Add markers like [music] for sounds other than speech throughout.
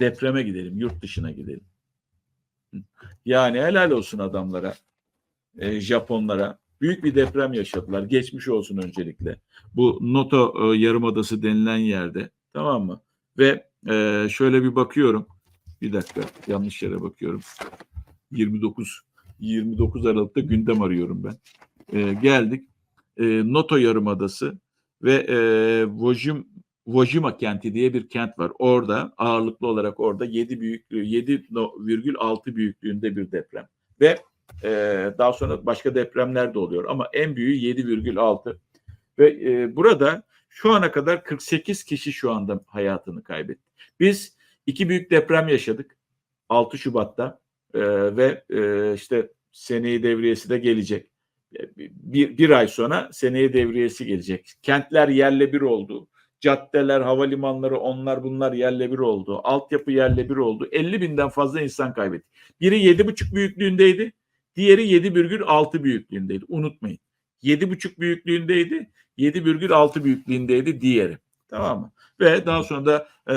Depreme gidelim, yurt dışına gidelim. Yani helal olsun adamlara, e, Japonlara. Büyük bir deprem yaşadılar. Geçmiş olsun öncelikle. Bu Noto e, Yarımadası denilen yerde. Tamam mı? Ve e, şöyle bir bakıyorum. Bir dakika yanlış yere bakıyorum. 29 29 Aralık'ta gündem arıyorum ben. E, geldik. E, Noto Yarımadası ve e, Vojim Vojima kenti diye bir kent var. Orada ağırlıklı olarak orada 7 büyüklüğü 7,6 büyüklüğünde bir deprem. Ve e, daha sonra başka depremler de oluyor ama en büyüğü 7,6 ve e, burada şu ana kadar 48 kişi şu anda hayatını kaybetti. Biz iki büyük deprem yaşadık 6 Şubat'ta e, ve e, işte seneyi devriyesi de gelecek. E, Bir, bir ay sonra seneye devriyesi gelecek. Kentler yerle bir oldu. Caddeler, havalimanları onlar bunlar yerle bir oldu. Altyapı yerle bir oldu. 50 binden fazla insan kaybetti. Biri 7,5 büyüklüğündeydi. Diğeri 7,6 büyüklüğündeydi. Unutmayın. 7,5 büyüklüğündeydi. 7,6 büyüklüğündeydi diğeri. Tamam mı? Ve daha sonra da e,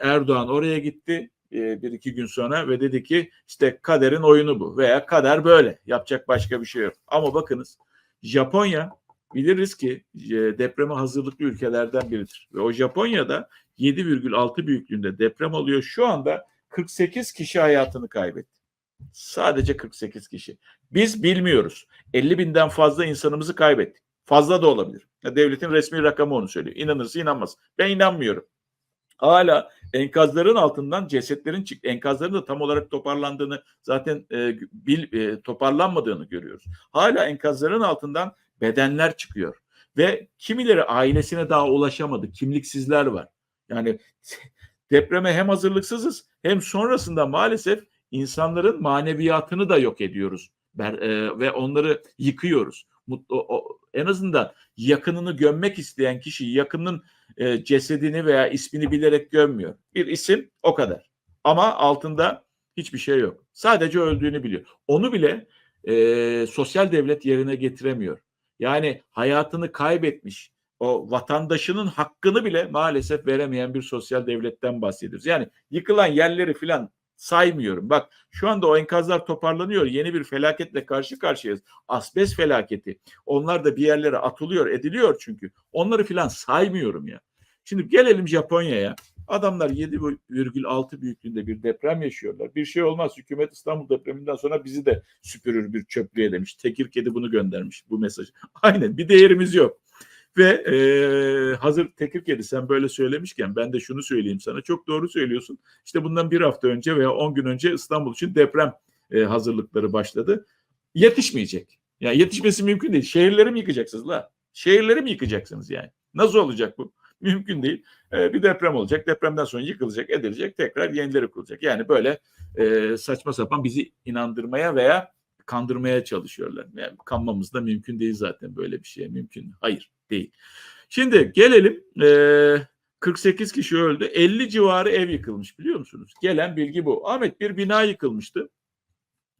Erdoğan oraya gitti e, bir iki gün sonra ve dedi ki işte kaderin oyunu bu veya kader böyle. Yapacak başka bir şey yok. Ama bakınız Japonya biliriz ki e, depreme hazırlıklı ülkelerden biridir. Ve o Japonya'da 7,6 büyüklüğünde deprem oluyor. Şu anda 48 kişi hayatını kaybetti. Sadece 48 kişi. Biz bilmiyoruz. 50 binden fazla insanımızı kaybettik. Fazla da olabilir. Devletin resmi rakamı onu söylüyor. İnanırsa inanmaz. Ben inanmıyorum. Hala enkazların altından cesetlerin çık enkazların da tam olarak toparlandığını zaten e, bil, e, toparlanmadığını görüyoruz. Hala enkazların altından bedenler çıkıyor ve kimileri ailesine daha ulaşamadı. Kimliksizler var. Yani [laughs] depreme hem hazırlıksızız hem sonrasında maalesef insanların maneviyatını da yok ediyoruz Ber- e, ve onları yıkıyoruz. Mutlu, o, en azından yakınını gömmek isteyen kişi yakının e, cesedini veya ismini bilerek gömmüyor. Bir isim o kadar. Ama altında hiçbir şey yok. Sadece öldüğünü biliyor. Onu bile e, sosyal devlet yerine getiremiyor. Yani hayatını kaybetmiş o vatandaşının hakkını bile maalesef veremeyen bir sosyal devletten bahsediyoruz. Yani yıkılan yerleri filan saymıyorum. Bak şu anda o enkazlar toparlanıyor. Yeni bir felaketle karşı karşıyayız. Asbest felaketi. Onlar da bir yerlere atılıyor, ediliyor çünkü. Onları filan saymıyorum ya. Şimdi gelelim Japonya'ya. Adamlar 7,6 büyüklüğünde bir deprem yaşıyorlar. Bir şey olmaz. Hükümet İstanbul depreminden sonra bizi de süpürür bir çöplüğe demiş. Tekir kedi bunu göndermiş bu mesajı. Aynen bir değerimiz yok. Ve e, hazır Tekir Kedi sen böyle söylemişken ben de şunu söyleyeyim sana. Çok doğru söylüyorsun. İşte bundan bir hafta önce veya 10 gün önce İstanbul için deprem e, hazırlıkları başladı. Yetişmeyecek. Yani yetişmesi mümkün değil. Şehirleri mi yıkacaksınız la? Şehirleri mi yıkacaksınız yani? Nasıl olacak bu? Mümkün değil. E, bir deprem olacak. Depremden sonra yıkılacak, edilecek. Tekrar yenileri kurulacak. Yani böyle e, saçma sapan bizi inandırmaya veya kandırmaya çalışıyorlar. Yani kanmamız da mümkün değil zaten böyle bir şeye mümkün. Hayır değil. Şimdi gelelim e, 48 kişi öldü. 50 civarı ev yıkılmış biliyor musunuz? Gelen bilgi bu. Ahmet bir bina yıkılmıştı.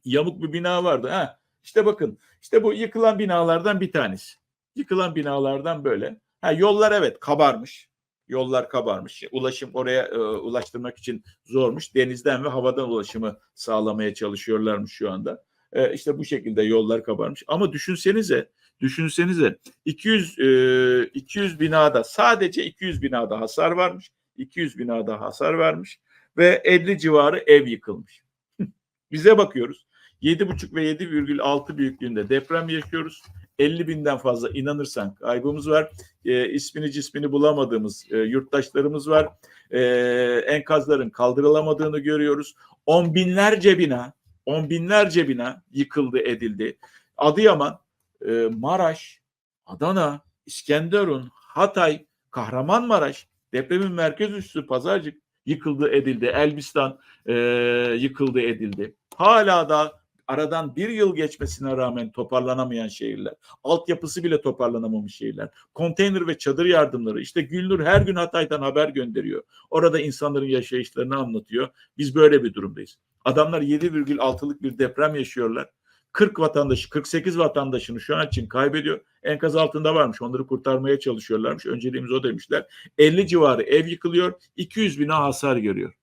Yamuk bir bina vardı. Ha, işte bakın işte bu yıkılan binalardan bir tanesi. Yıkılan binalardan böyle. Ha, yollar evet kabarmış. Yollar kabarmış. Ulaşım oraya e, ulaştırmak için zormuş. Denizden ve havadan ulaşımı sağlamaya çalışıyorlarmış şu anda. E, işte bu şekilde yollar kabarmış. Ama düşünsenize Düşünsenize 200 e, 200 binada sadece 200 binada hasar varmış. 200 binada hasar varmış ve 50 civarı ev yıkılmış. [laughs] Bize bakıyoruz. 7,5 ve 7,6 büyüklüğünde deprem yaşıyoruz. 50 binden fazla inanırsan kaybımız var. E, ismini cismini bulamadığımız e, yurttaşlarımız var. E, enkazların kaldırılamadığını görüyoruz. On binlerce bina, on binlerce bina yıkıldı edildi. Adıyaman e, Maraş, Adana, İskenderun, Hatay, Kahramanmaraş, depremin merkez üssü Pazarcık yıkıldı edildi. Elbistan e, yıkıldı edildi. Hala da aradan bir yıl geçmesine rağmen toparlanamayan şehirler. Altyapısı bile toparlanamamış şehirler. Konteyner ve çadır yardımları. İşte Gülnur her gün Hatay'dan haber gönderiyor. Orada insanların yaşayışlarını anlatıyor. Biz böyle bir durumdayız. Adamlar 7,6'lık bir deprem yaşıyorlar 40 vatandaşı, 48 vatandaşını şu an için kaybediyor. Enkaz altında varmış. Onları kurtarmaya çalışıyorlarmış. Önceliğimiz o demişler. 50 civarı ev yıkılıyor. 200 bina hasar görüyor.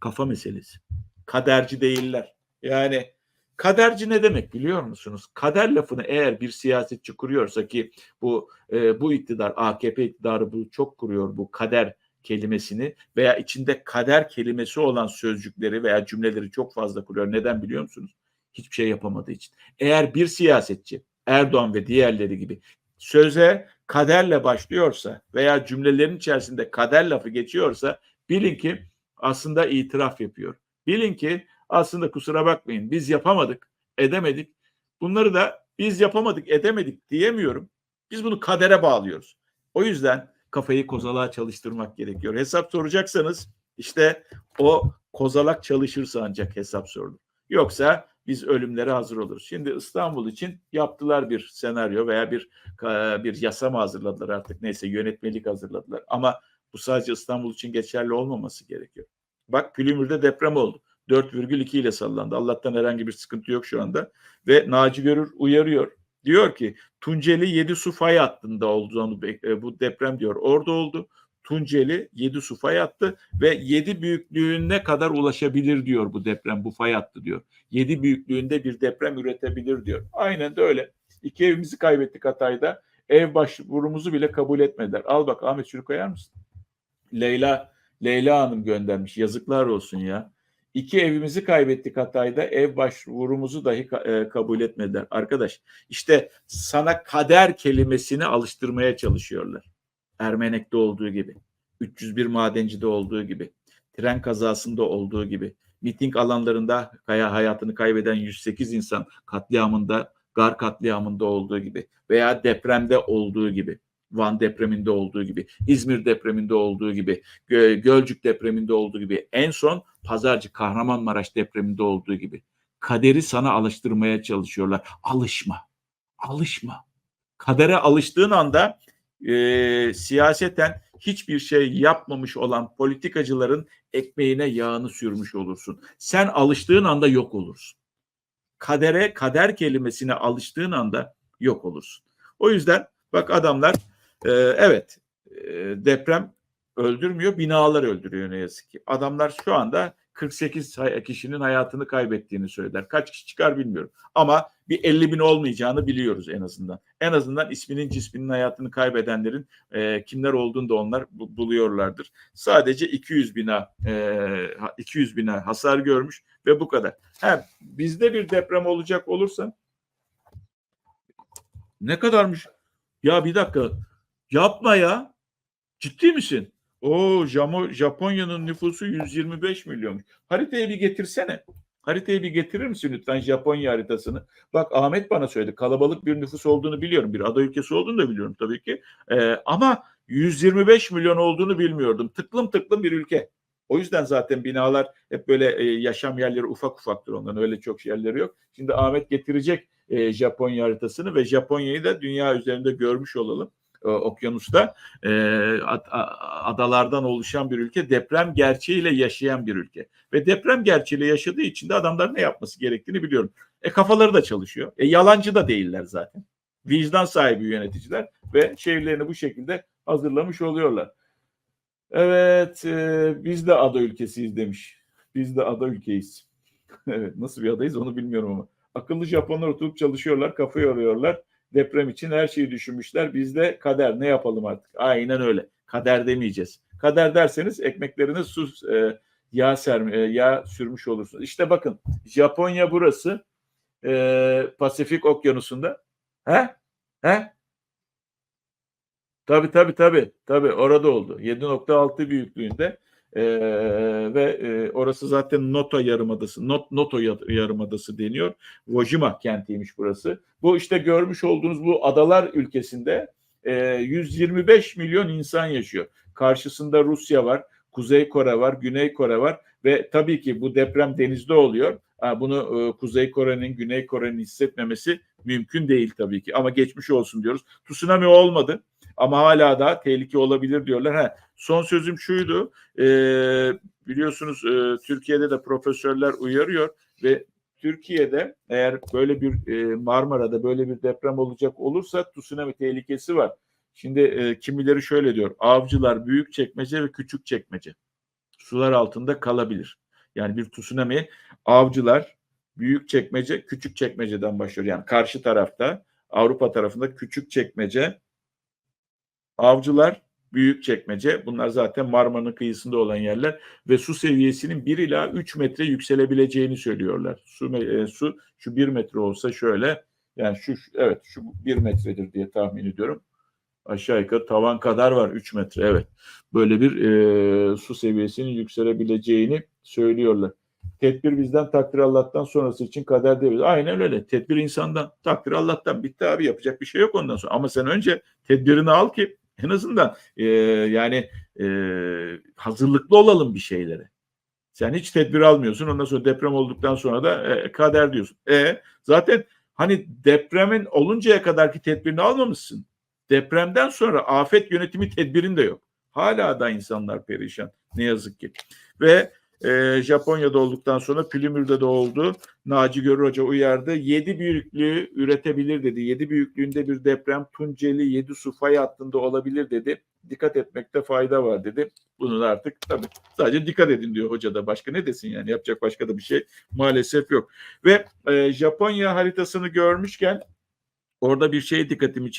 Kafa meselesi. Kaderci değiller. Yani kaderci ne demek biliyor musunuz? Kader lafını eğer bir siyasetçi kuruyorsa ki bu e, bu iktidar AKP iktidarı bu çok kuruyor bu kader kelimesini veya içinde kader kelimesi olan sözcükleri veya cümleleri çok fazla kuruyor. Neden biliyor musunuz? Hiçbir şey yapamadığı için. Eğer bir siyasetçi Erdoğan ve diğerleri gibi söze kaderle başlıyorsa veya cümlelerin içerisinde kader lafı geçiyorsa bilin ki aslında itiraf yapıyor. Bilin ki aslında kusura bakmayın biz yapamadık, edemedik. Bunları da biz yapamadık, edemedik diyemiyorum. Biz bunu kadere bağlıyoruz. O yüzden kafayı kozalağa çalıştırmak gerekiyor. Hesap soracaksanız işte o kozalak çalışırsa ancak hesap sorulur. Yoksa biz ölümlere hazır oluruz. Şimdi İstanbul için yaptılar bir senaryo veya bir bir yasa hazırladılar artık neyse yönetmelik hazırladılar. Ama bu sadece İstanbul için geçerli olmaması gerekiyor. Bak Gülümür'de deprem oldu. 4,2 ile sallandı. Allah'tan herhangi bir sıkıntı yok şu anda. Ve Naci Görür uyarıyor. Diyor ki Tunceli 7 su fay hattında olduğunu e, bu deprem diyor. Orada oldu. Tunceli 7 su fay hattı ve 7 büyüklüğüne kadar ulaşabilir diyor bu deprem bu fay hattı diyor. 7 büyüklüğünde bir deprem üretebilir diyor. Aynen de öyle. İki evimizi kaybettik Hatay'da. Ev başvurumuzu bile kabul etmediler. Al bak Ahmet şunu koyar mısın? Leyla Leyla Hanım göndermiş. Yazıklar olsun ya. İki evimizi kaybettik Hatay'da. Ev başvurumuzu dahi e, kabul etmediler. Arkadaş işte sana kader kelimesini alıştırmaya çalışıyorlar. Ermenek'te olduğu gibi. 301 madencide olduğu gibi. Tren kazasında olduğu gibi. Miting alanlarında hayatını kaybeden 108 insan katliamında, gar katliamında olduğu gibi veya depremde olduğu gibi. Van depreminde olduğu gibi, İzmir depreminde olduğu gibi, Gölcük depreminde olduğu gibi, en son Pazarcı Kahramanmaraş depreminde olduğu gibi. Kaderi sana alıştırmaya çalışıyorlar. Alışma. Alışma. Kadere alıştığın anda e, siyaseten hiçbir şey yapmamış olan politikacıların ekmeğine yağını sürmüş olursun. Sen alıştığın anda yok olursun. Kadere, kader kelimesine alıştığın anda yok olursun. O yüzden bak adamlar ee, evet e, deprem öldürmüyor binalar öldürüyor ne yazık ki. Adamlar şu anda 48 kişinin hayatını kaybettiğini söyler. Kaç kişi çıkar bilmiyorum. Ama bir 50 bin olmayacağını biliyoruz en azından. En azından isminin cisminin hayatını kaybedenlerin e, kimler olduğunu da onlar bu, buluyorlardır. Sadece 200 bina e, 200 bina hasar görmüş ve bu kadar. Hem bizde bir deprem olacak olursa ne kadarmış? Ya bir dakika Yapma ya. Ciddi misin? O Japonya'nın nüfusu 125 milyon. Haritayı bir getirsene. Haritayı bir getirir misin lütfen Japonya haritasını? Bak Ahmet bana söyledi. Kalabalık bir nüfus olduğunu biliyorum. Bir ada ülkesi olduğunu da biliyorum tabii ki. Ee, ama 125 milyon olduğunu bilmiyordum. Tıklım tıklım bir ülke. O yüzden zaten binalar hep böyle e, yaşam yerleri ufak ufaktır onların. Öyle çok yerleri yok. Şimdi Ahmet getirecek e, Japonya haritasını ve Japonya'yı da dünya üzerinde görmüş olalım e, okyanusta e, adalardan oluşan bir ülke deprem gerçeğiyle yaşayan bir ülke ve deprem gerçeğiyle yaşadığı için de adamlar ne yapması gerektiğini biliyorum. E kafaları da çalışıyor. E yalancı da değiller zaten. Vicdan sahibi yöneticiler ve şehirlerini bu şekilde hazırlamış oluyorlar. Evet, e, biz de ada ülkesiyiz demiş. Biz de ada ülkeyiz. [laughs] evet, nasıl bir adayız onu bilmiyorum ama. Akıllı Japonlar oturup çalışıyorlar, kafa yoruyorlar deprem için her şeyi düşünmüşler. Biz de kader ne yapalım artık? Aynen öyle. Kader demeyeceğiz. Kader derseniz ekmeklerine su e, yağ serme, e, yağ sürmüş olursunuz. İşte bakın Japonya burası e, Pasifik Okyanusu'nda. He? He? Tabii tabii tabii. Tabii orada oldu. 7.6 büyüklüğünde ee, ve e, orası zaten Noto Yarımadası, Not, Noto Yarımadası deniyor. Vojima kentiymiş burası. Bu işte görmüş olduğunuz bu adalar ülkesinde e, 125 milyon insan yaşıyor. Karşısında Rusya var, Kuzey Kore var, Güney Kore var ve tabii ki bu deprem denizde oluyor. Bunu Kuzey Kore'nin, Güney Kore'nin hissetmemesi mümkün değil tabii ki. Ama geçmiş olsun diyoruz. Tsunami olmadı ama hala da tehlike olabilir diyorlar. Ha, son sözüm şuydu. E, biliyorsunuz e, Türkiye'de de profesörler uyarıyor ve Türkiye'de eğer böyle bir e, Marmara'da böyle bir deprem olacak olursa tsunami tehlikesi var. Şimdi e, kimileri şöyle diyor. Avcılar, Büyükçekmece ve Küçükçekmece sular altında kalabilir. Yani bir tsunami avcılar, Büyükçekmece, Küçükçekmece'den başlıyor. Yani karşı tarafta Avrupa tarafında Küçükçekmece, avcılar, Büyükçekmece bunlar zaten Marmara'nın kıyısında olan yerler ve su seviyesinin 1 ila 3 metre yükselebileceğini söylüyorlar. Su, e, su şu 1 metre olsa şöyle yani şu- evet şu 1 metredir diye tahmin ediyorum. Aşağı yukarı tavan kadar var 3 metre evet. Böyle bir e, su seviyesinin yükselebileceğini söylüyorlar. Tedbir bizden takdir Allah'tan sonrası için kader değil. Aynen öyle. Tedbir insandan takdir Allah'tan bitti abi yapacak bir şey yok ondan sonra. Ama sen önce tedbirini al ki en azından e, yani e, hazırlıklı olalım bir şeylere. Sen hiç tedbir almıyorsun. Ondan sonra deprem olduktan sonra da e, kader diyorsun. E zaten hani depremin oluncaya kadarki tedbirini almamışsın. Depremden sonra afet yönetimi tedbirin de yok. Hala da insanlar perişan ne yazık ki. Ve e, Japonya'da olduktan sonra Plymouth'da da oldu. Naci Görür Hoca uyardı. 7 büyüklüğü üretebilir dedi. 7 büyüklüğünde bir deprem Tunceli 7 su fay hattında olabilir dedi. Dikkat etmekte fayda var dedi. Bunu da artık tabii sadece dikkat edin diyor hoca da. Başka ne desin yani yapacak başka da bir şey maalesef yok. Ve e, Japonya haritasını görmüşken orada bir şey dikkatimi